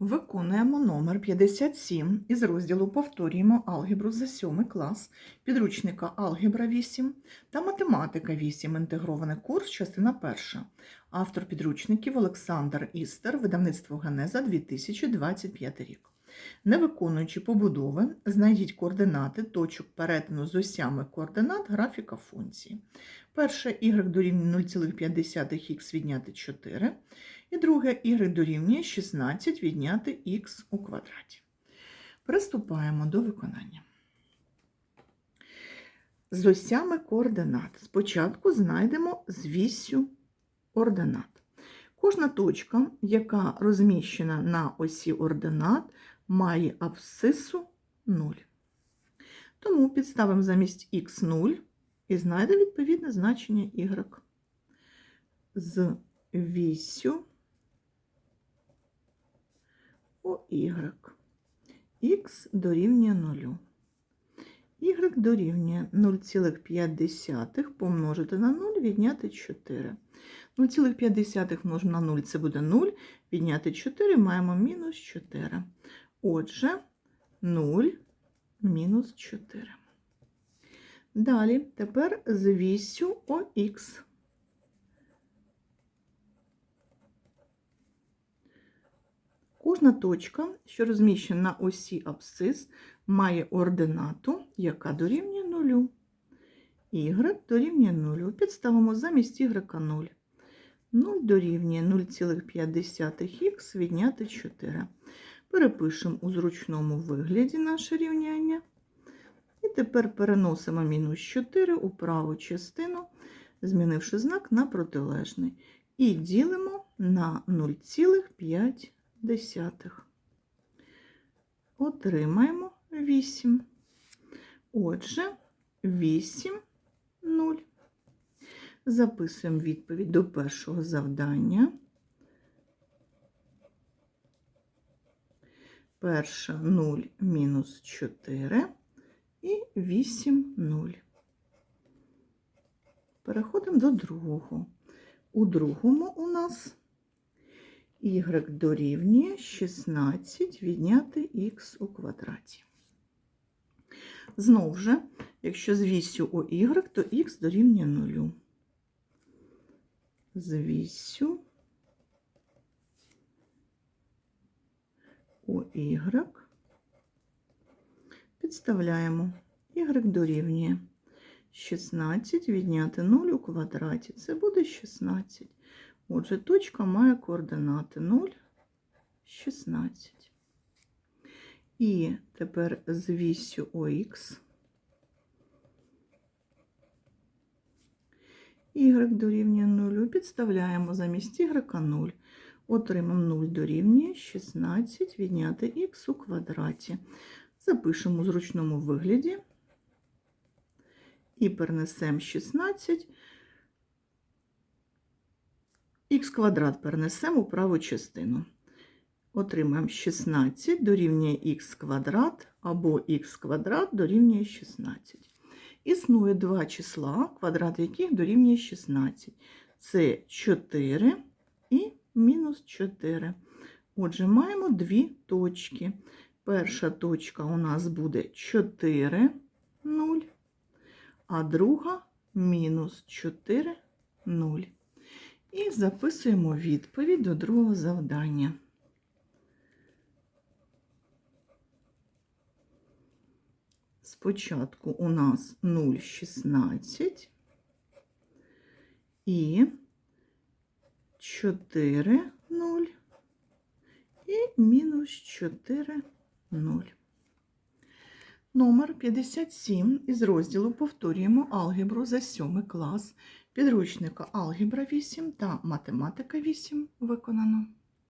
Виконуємо номер 57 із розділу Повторюємо алгебру за 7 клас підручника Алгебра 8 та Математика 8. Інтегрований курс, частина 1. Автор підручників Олександр Істер, видавництво Генеза 2025 рік. Не виконуючи побудови, знайдіть координати точок перетину з осями координат графіка функції. Перше y дорівнює 0,5х відняти 4. І друге y дорівнює 16 відняти х у квадраті. Приступаємо до виконання. З осями координат. Спочатку знайдемо з вісю ординат. Кожна точка, яка розміщена на осі ординат, має абсцису 0. Тому підставимо замість х 0 і знайдемо відповідне значення y. З вісю у y. х дорівнює 0. y дорівнює 0,5 помножити на 0, відняти 4. 0,5 множимо на 0 це буде 0, відняти 4 маємо мінус 4. Отже, 0 мінус 4. Далі, тепер з вісю ОХ. Кожна точка, що розміщена на осі абсцис, має ординату, яка дорівнює 0. Y дорівнює 0. Підставимо замість y 0. 0 дорівнює 0,5х відняти 4. Перепишемо у зручному вигляді наше рівняння. І тепер переносимо мінус 4 у праву частину, змінивши знак на протилежний. І ділимо на 0,5 десятих. Отримаємо 8. Отже, 8, 0. Записуємо відповідь до першого завдання. Перша 0 мінус 4 і 8, 0. Переходимо до другого. У другому у нас y дорівнює 16 відняти х у квадраті. Знову ж, якщо з у y, то х дорівнює 0. З вісю у y підставляємо y дорівнює 16 відняти 0 у квадраті. Це буде 16. Отже, точка має координати 0, 16. І тепер з вісю ОХ y дорівнює 0, підставляємо замість y 0. Отримаємо 0 дорівнює 16 відняти х у квадраті. Запишемо у зручному вигляді і перенесемо 16 х квадрат перенесемо у праву частину. Отримаємо 16 дорівнює х квадрат або х квадрат дорівнює 16. Існує два числа, квадрат яких дорівнює 16. Це 4 і мінус 4. Отже, маємо дві точки. Перша точка у нас буде 4, 0, а друга мінус 4, 0. І записуємо відповідь до другого завдання. Спочатку у нас 0,16 і 4, 0 і мінус 4, 0. Номер 57 із розділу повторюємо алгебру за 7 клас підручника Алгебра 8 та Математика 8 виконано.